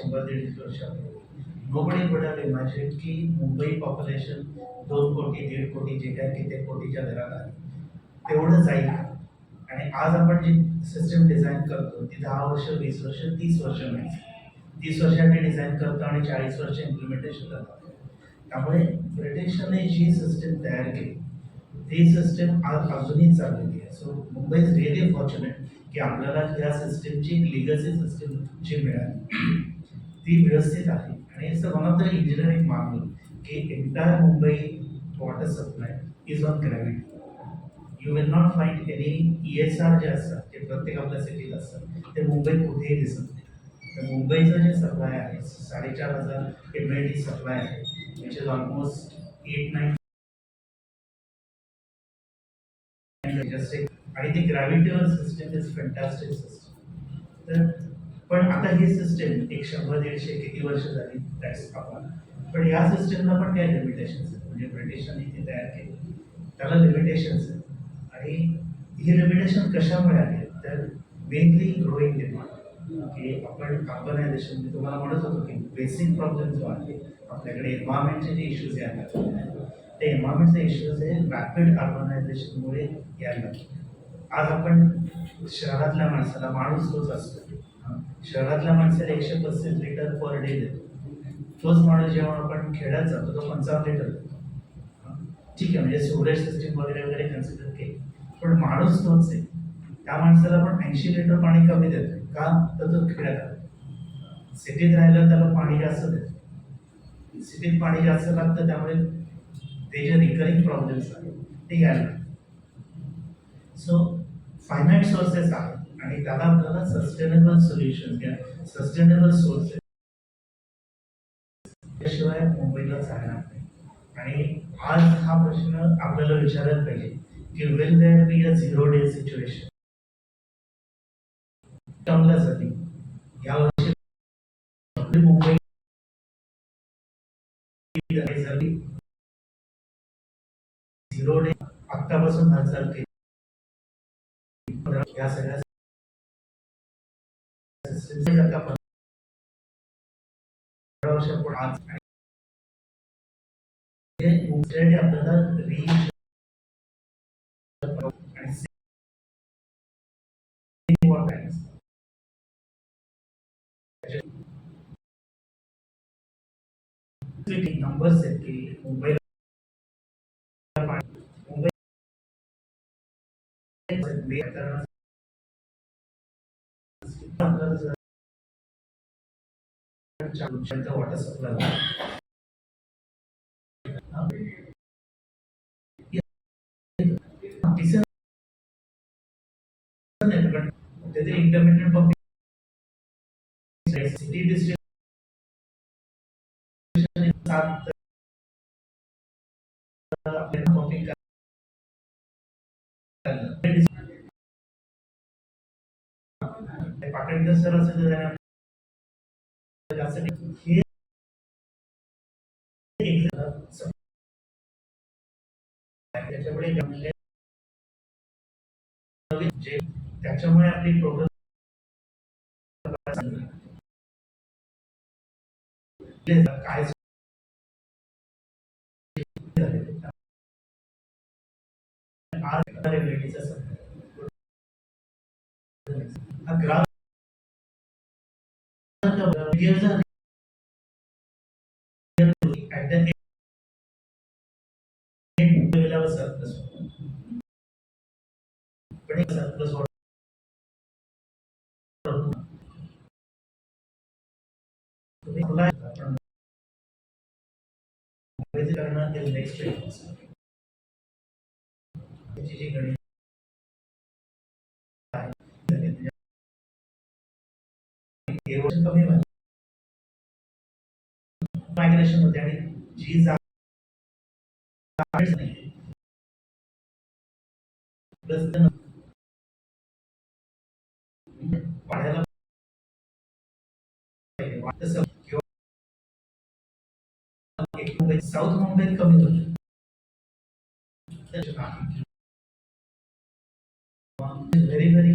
शंभर दीडशे वर्ष नोबडी वुड हॅव इमॅजिन की मुंबई पॉप्युलेशन दोन कोटी दीड कोटी जे काय किती कोटीच्या घरात आहे. तेवढंच जाईल आणि आज आपण जी सिस्टम डिझाईन करतो ती दहा वर्ष वीस वर्ष तीस वर्ष नाही. तीस वर्षांनी डिझाईन करतो आणि चाळीस वर्ष इम्प्लिमेंटेशन करतो. त्यामुळे ब्रिटिशांनी जी सिस्टम तयार केली ती सिस्टम आज अजूनही चाललेली आहे. So Mumbai is really fortunate की आपल्याला या सिस्टमची एक लिगसी सिस्टम जी मिळाली. ती व्यवस्थित आहे. आणि it's one of the engineering marvel की entire Mumbai water supply is on gravity you will not find any E S R जे असतात जे प्रत्येक आपल्या सिटीत असतात ते मुंबईत कुठेही दिसत नाही. तर मुंबईचं जे सप्लाय आहे साडेचार हजार एम एल डी सप्लाय आहे which is almost eight nine आणि ती ग्रॅव्हिटीवर सिस्टम इज फॅन्टॅस्टिक सिस्टम तर पण आता ही सिस्टम एक शंभर दीडशे किती वर्ष झाली टॅक्स आपण पण या सिस्टमला पण काही लिमिटेशन्स आहेत. म्हणजे ब्रिटिशांनी ते तयार केले. त्याला लिमिटेशन्स आहेत. आणि ही लिमिटेशन कशामुळे आली? तर मेनली ग्रोईंग डिमांड की आपण कार्बनायझेशन मी तुम्हाला म्हणत होतो की बेसिक प्रॉब्लेम जो आहे आपल्याकडे एन्व्हायरमेंटचे जे इश्यूज आहेत ते एन्व्हायरमेंटचे इश्यूज हे रॅपिड अर्बनायझेशनमुळे यायला लागले. आज आपण शहरातल्या माणसाला माणूस तोच असतो. शहरातल्या माणसाला एकशे पस्तीस लिटर पर डे देतो. तोच माणूस जेव्हा आपण खेड्यात जातो तो पंचावन्न लिटर देतो. ठीक आहे म्हणजे सिवरेज सिस्टीम वगैरे वगैरे कन्सिडर केली. पण माणूस तोच आहे. त्या माणसाला पण ऐंशी लिटर पाणी कमी देतोय. का? तर तो खेड्यात सिटीत राहिलं त्याला पाणी जास्त देतो सिटीत पाणी जास्त लागतं त्यामुळे ते जे रिकरिंग प्रॉब्लेम्स आहेत ते यायला सो फायनाईट सोर्सेस आहेत. आणि त्याला आपल्याला सस्टेनेबल सोल्युशन किंवा सस्टेनेबल सोर्सेस त्याशिवाय मुंबईला चालणार नाही. आणि आज हा प्रश्न आपल्याला विचारायला पाहिजे की will there be a zero day situation टर्मल्यासाठी यावर्षी आपली मुंबई झाली झिरो डे आत्तापासून हालचाल केली. या सगळ्या पंधरा वर्षापूर्वी आज आपल्याला. त्याचे नंबर्स आहेत की मुंबईला पाणी- मुंबई वॉटर सप्लाय त्याचे इंटरमिडिएट पब्लिक सिटी डिस्ट्रिक्ट सात पब्लिक सर असं त्याच्यामुळे त्याच्यामुळे रेग्युलेटीचा Here's a at the end we will have a surplus. Putting surplus order. Which is next कमी मायग्रेशन होते आणि जी जागा वाढायला साऊथ मुंबईत कमी होतं व्हेरी व्हेरी.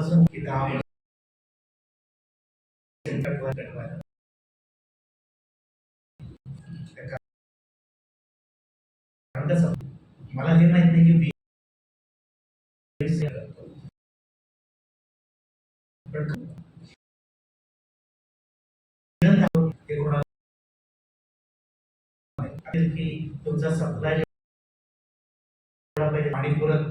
किताब मला हे माहीत नाही की की तुमचा सप्लाय पाणी पुरत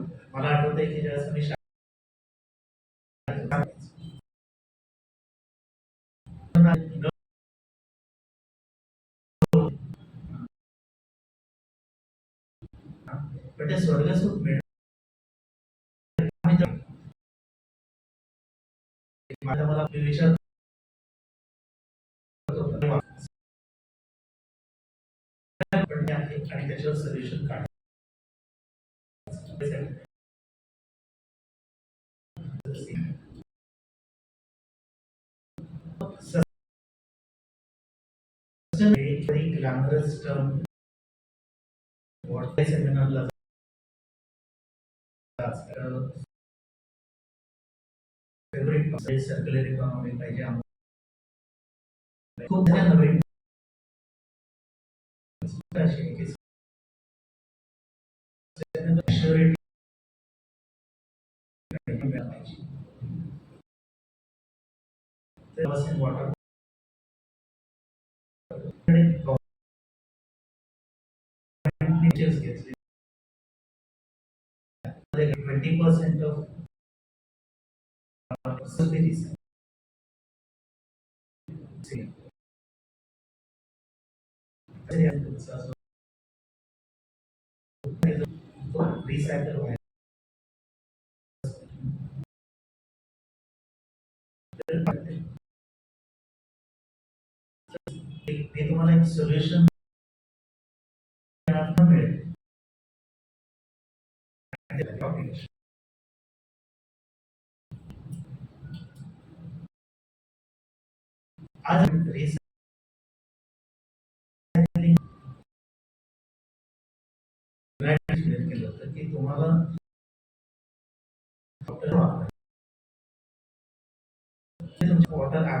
मला आठवत आहे की ज्यावेळेस मी पण ते स्वर्गसुख मिळणार सोल्युशन काढ ग्लॅमरस टर्म व्हॉट्सअप सेमिनारला फेवरेट सर्क्युलर इकॉनॉमी पाहिजे आम्हाला खूप साऱ्या नवीन पाहिजे water twenty percent of facilities. Recycle ते तुम्हाला एक सोल्युशन मिळेल. आज केलं होतं की तुम्हाला वॉटर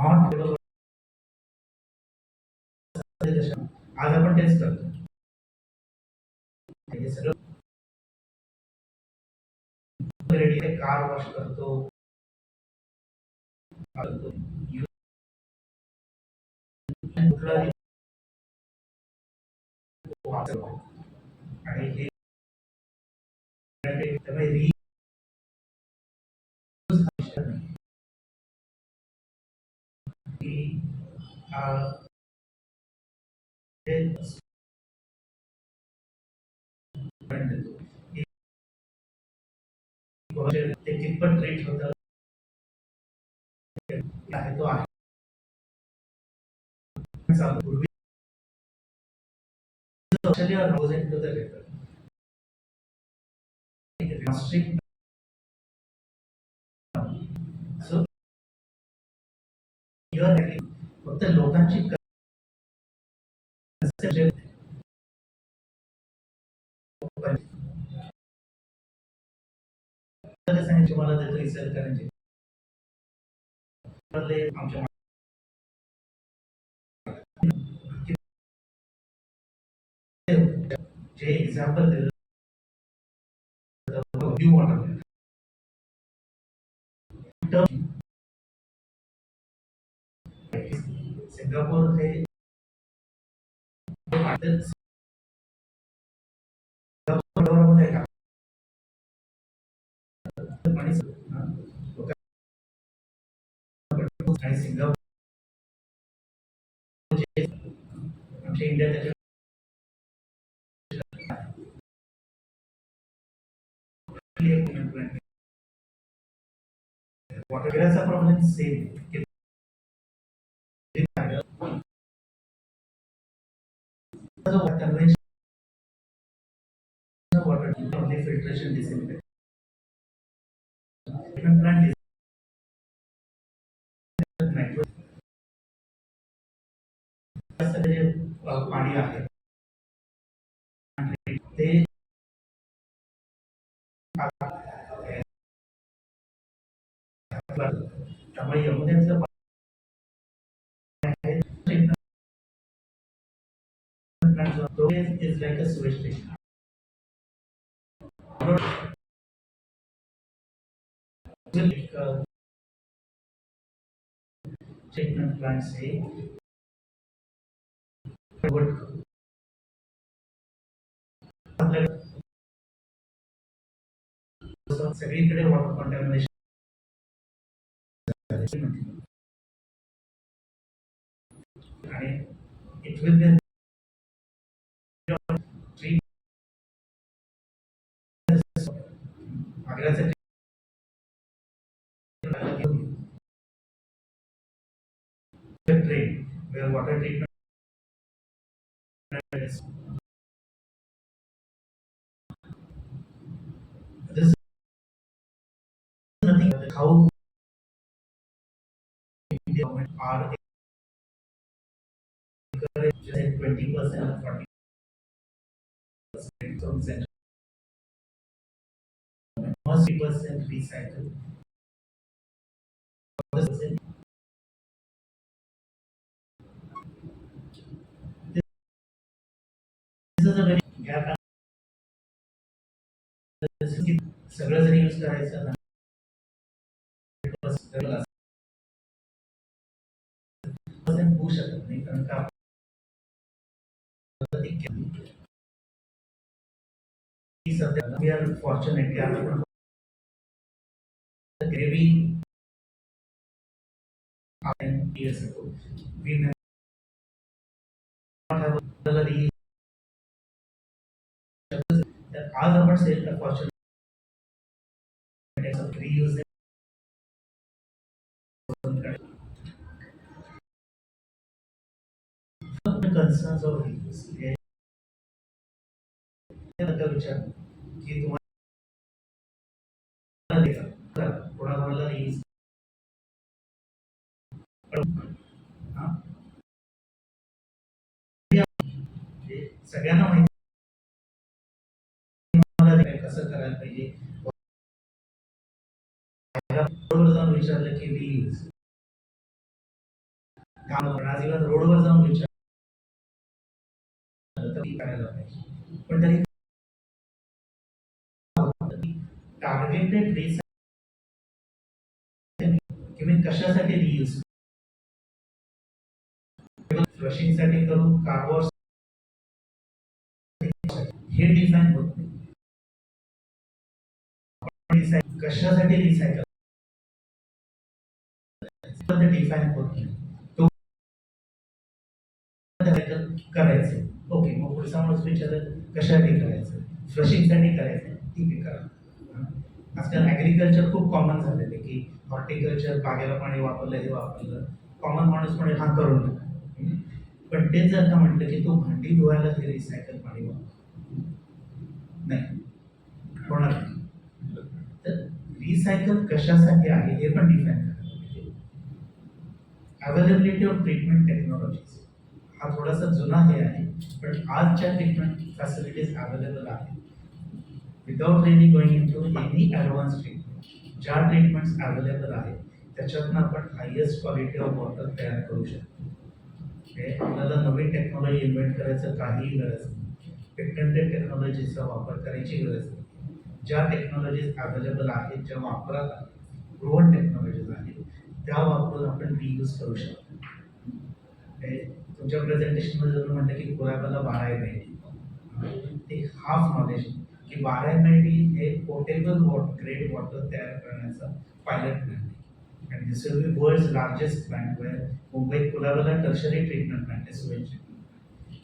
नॉट आज आपण तेच करतो हे सगळं कार वॉश करतो आणि हे त्यामुळे ते कितपत ट्रीट होतं आहे तो आहे पूर्वी socially or goes into the river strict so you are actually फक्त लोकांची conception- मला देतो इतर करायचे. आमच्या जे एक्झाम्पल दिलं न्यू वॉटर सिंगापूर आणि सिंगापूर आमच्या इंडिया त्याच्या water problem same conventional water only filtration disinfect. Treatment plant is अ, पाणी आहे ते त्यामुळे यमुनेचं plant जो- तो is like a uh, treatment plant say would सगळीकडे वॉटर कॉन्टॅमिनेशन आणि इट विल बी मेरा से drain how India government are encouraged 20 percent and 40 percent from center 1% recycled. This is a very gap. We are gravy years ago. We never have a तर आज आपण cell fortunate reuse concerns of reuse हे सगळ्यांना माहिती कसं करायला पाहिजे? रोडवर जाऊन विचारलं की रील्स रोडवर जाऊन विचार पाहिजे. पण तरी टार्गेटेड रील्स तुम्ही कशासाठी रील्स फ्लशिंगसाठी करू? कार्बोर्स हे डिफाईन होत नाही. कशासाठी रिसायकल डिफाईन होत नाही. तो करायचं. ओके मग पुढचा माणूस विचारत कशासाठी करायचं? फ्लशिंगसाठी करायचं. ठीक आहे करा. आजकाल ॲग्रिकल्चर खूप कॉमन झालेलं आहे की हॉर्टिकल्चर बागेला पाणी वापरलं हे वापरलं. कॉमन माणूस म्हणजे हा करून नका. पण तेच जर का म्हटलं की तो भांडी धुवायला ते रिसायकल पाणी वापर नाही होणार नाही रिसायकल कशासाठी आहे हे पण डिफाईन करायला अवेलेबिलिटी ऑफ़ ट्रीटमेंट टेक्नॉलॉजीज हा थोडासा जुना हे आहे, पण आजच्या ट्रीटमेंट फॅसिलिटीज अवेलेबल आहे without really going in to any advance treatment ज्या ट्रीटमेंट्स अवेलेबल आहेत, त्याच्यातनं आपण हायेस्ट क्वालिटी ऑफ़ वॉटर तयार करू शकतो. आपल्याला नवीन टेक्नॉलॉजी इन्व्हेंट करायचं काहीही गरज नाही. पेटंटेड टेक्नॉलॉजीचा वापर करायची गरज नाही. ज्या टेक्नॉलॉजीज अवेलेबल आहेत ज्या वापरात आहेत प्रोवन टेक्नॉलॉजीज आहेत त्या वापरून आपण रियूज करू शकतो. हे तुमच्या प्रेझेंटेशनमध्ये जर म्हटलं की कोराबाला बारा एम आय ते हाफ नॉलेज की बारा एम आय टी हे पोर्टेबल वॉट ग्रेट वॉटर तयार करण्याचा पायलट प्लॅन आहे. and this will be world's largest plant where मुंबईत कुलाबाला टर्शरी ट्रीटमेंट प्लॅन आहे सुवेज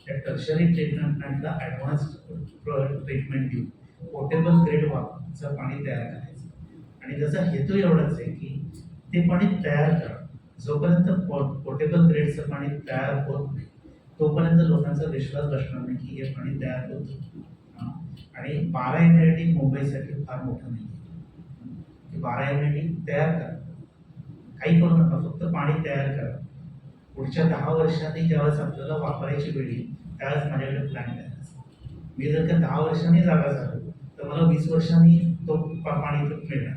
त्या टर्शरी ट्रीटमेंट प्लांटला ॲडव्हान्स ट्रीटमेंट देऊन पोर्टेबल ग्रेड वापरचं पाणी तयार करायचं. आणि त्याचा हेतू एवढाच आहे की ते पाणी तयार करा. जोपर्यंत पोर्टेबल ग्रेडचं पाणी तयार होत नाही तोपर्यंत लोकांचा विश्वास बसणार नाही की हे पाणी तयार होत आणि बारा एम आय टी मुंबईसाठी फार मोठं नाही आहे बारा एम आय टी तयार करा. काही करू नका फक्त पाणी तयार करा. पुढच्या दहा वर्षांनी ज्यावेळेस आपल्याला वापरायची वेळ येईल त्यावेळेस माझ्याकडे प्लॅन तयार मी जर का दहा वर्षांनी जागा झालो तर मला वीस वर्षांनी तो पाणी मिळणार.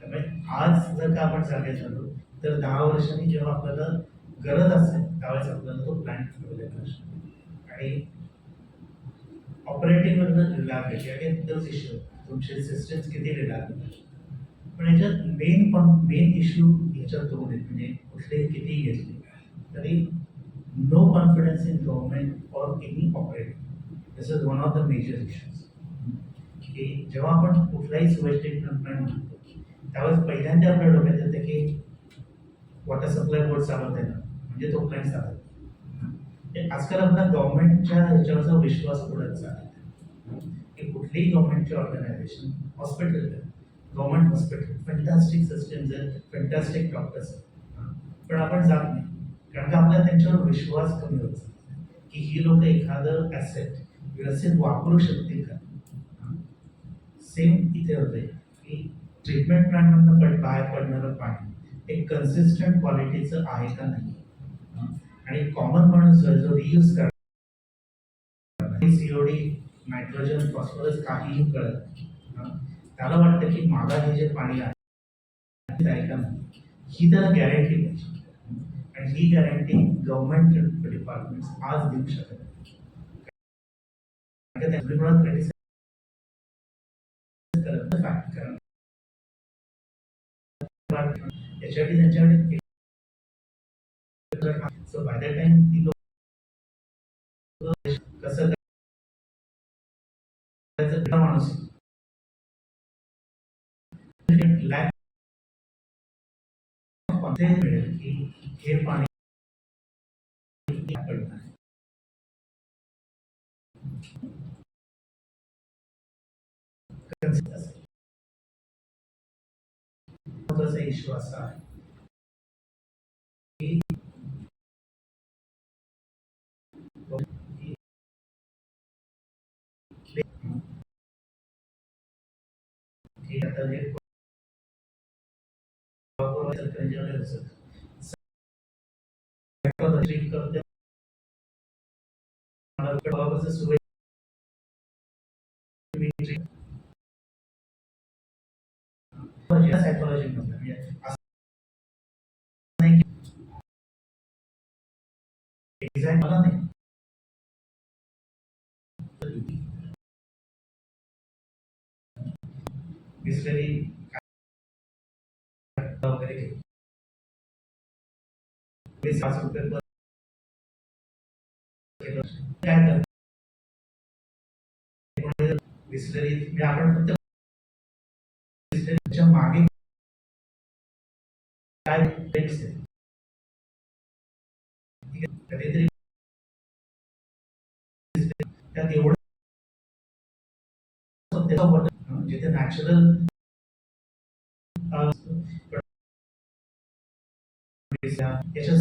त्यामुळे आज जर का आपण जागे झालो तर दहा वर्षांनी जेव्हा आपल्याला गरज असेल त्यावेळेस आपल्याला तो प्लॅन अवेलेबल असतो. आणि ऑपरेटिंग रिलायबिलिटी आणि तोच इश्यू तुमचे सिस्टम्स किती रिलायबल पण याच्यात मेन पण मेन इश्यू ह्याच्यात दोन आहेत म्हणजे कुठले कितीही घेतले. तरी no confidence in government or any operating this is one of the major issues की जेव्हा आपण कुठलाही प्लॅन म्हणतो त्यावेळेस पहिल्यांदा आपल्या डोक्यात येतं की वॉटर सप्लाय बोर्ड चालवत आहे ना म्हणजे तो प्लॅन चालत. आजकाल आपला गव्हर्नमेंटच्या ह्याच्यावरचा विश्वास उडत चालत की कुठलीही गव्हर्नमेंटची organisation hospital government hospital fantastic systems आहेत फॅन्टॅस्टिक डॉक्टर्स आहेत. पण आपण जात कारण का आपल्याला त्यांच्यावर विश्वास कमी होत की ही लोक एखादं ॲसेट व्यवस्थित वापरू शकतील का? सेम इथे होते की ट्रीटमेंट प्लॅनमधनं पण बाहेर पडणारं पाणी एक कन्सिस्टंट क्वालिटीचं आहे का नाही? आणि कॉमन माणूस जो आहे, जो रियूज करतो सीओडी नायट्रोजन फॉस्फरस काहीही कळत त्याला वाटतं की मला हे जे पाणी आहे आहे का नाही? ही त्याला गॅरंटी पाहिजे. त्यांनी कोणाला criticize करत नाही fact. कारण याच्यासाठी त्यांच्याकडे सो बाय द टाइम कसं माणूस मिळेल की हे पाणी पडणार आहे. महत्वाचा इश्यू असा आहे की सायकोलॉजी म्हणजे डिझाईन मला नाही बिस्लरी वगैरे पाच रुपये पर। म्हणजे आपण फक्त मागे काय कधीतरी त्यात एवढं जिथे नॅचरल याच्या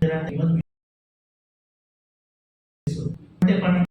त्याला किंमत ते पाणी